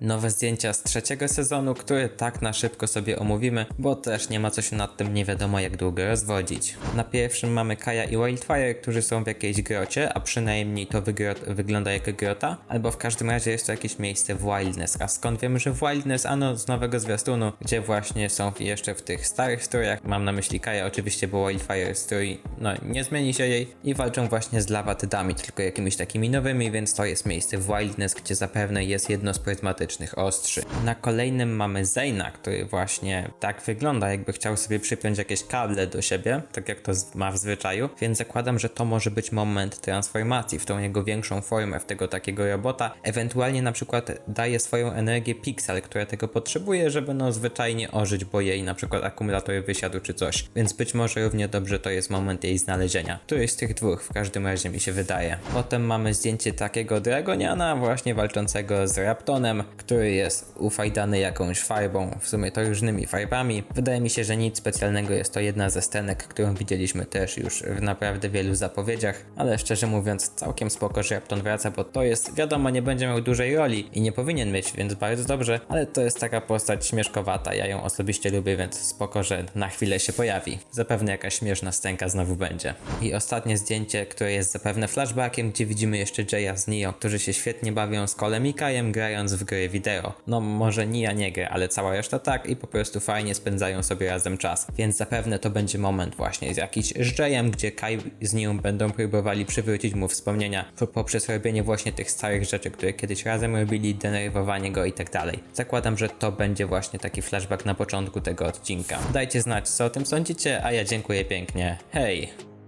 nowe zdjęcia z trzeciego sezonu, który tak na szybko sobie omówimy, bo też nie ma co się nad tym nie wiadomo jak długo rozwodzić. Na pierwszym mamy Kaja i Wildfire, którzy są w jakiejś grocie, a przynajmniej to wygląda jak grota, albo w każdym razie jest to jakieś miejsce w Wildness. A skąd wiemy, że w Wildness? Ano z nowego zwiastunu, gdzie właśnie są jeszcze w tych starych strojach, mam na myśli Kaja oczywiście, bo Wildfire strój, no nie zmieni się jej i walczą właśnie z lawatydami, tylko jakimiś takimi nowymi, więc to jest miejsce w Wildness, gdzie zapewne jest jedno z pryzmatycznych ostrzy. Na kolejnym mamy Zayna, który właśnie tak wygląda, jakby chciał sobie przypiąć jakieś kable do siebie, tak jak to ma w zwyczaju, więc zakładam, że to może być moment transformacji w tą jego większą formę, w tego takiego robota. Ewentualnie na przykład daje swoją energię Pixel, która tego potrzebuje, żeby no zwyczajnie ożyć, bo jej na przykład akumulator wysiadł czy coś. Więc być może równie dobrze to jest moment jej znalezienia. Któryś z tych dwóch w każdym razie mi się wydaje. Potem mamy zdjęcie takiego Dragoniana, właśnie walczącego z Raptonem, który jest ufajdany jakąś farbą, w sumie to różnymi farbami. Wydaje mi się, że nic specjalnego, jest to jedna ze stenek, którą widzieliśmy też już w naprawdę wielu zapowiedziach, ale szczerze mówiąc całkiem spoko, że Rapton wraca, bo to jest, wiadomo, nie będzie miał dużej roli i nie powinien mieć, więc bardzo dobrze, ale to jest taka postać śmieszkowata, ja ją osobiście lubię, więc spoko, że na chwilę się pojawi. Zapewne jakaś śmieszna scenka znowu będzie. I ostatnie zdjęcie, które jest zapewne flashbackiem, gdzie widzimy jeszcze Jaya z Nio, którzy się świetnie bawią z Kolem i Kajem grając w gry wideo. No może Nia nie gra, ale cała reszta tak i po prostu fajnie spędzają sobie razem czas. Więc zapewne to będzie moment właśnie z jakiś z gdzie Kai z Nią będą próbowali przywrócić mu wspomnienia po- poprzez robienie właśnie tych starych rzeczy, które kiedyś razem robili, denerwowanie go i tak dalej. Zakładam, że to będzie właśnie taki flashback na początku tego odcinka. Dajcie znać, co o tym sądzicie, a ja dziękuję pięknie. Hej!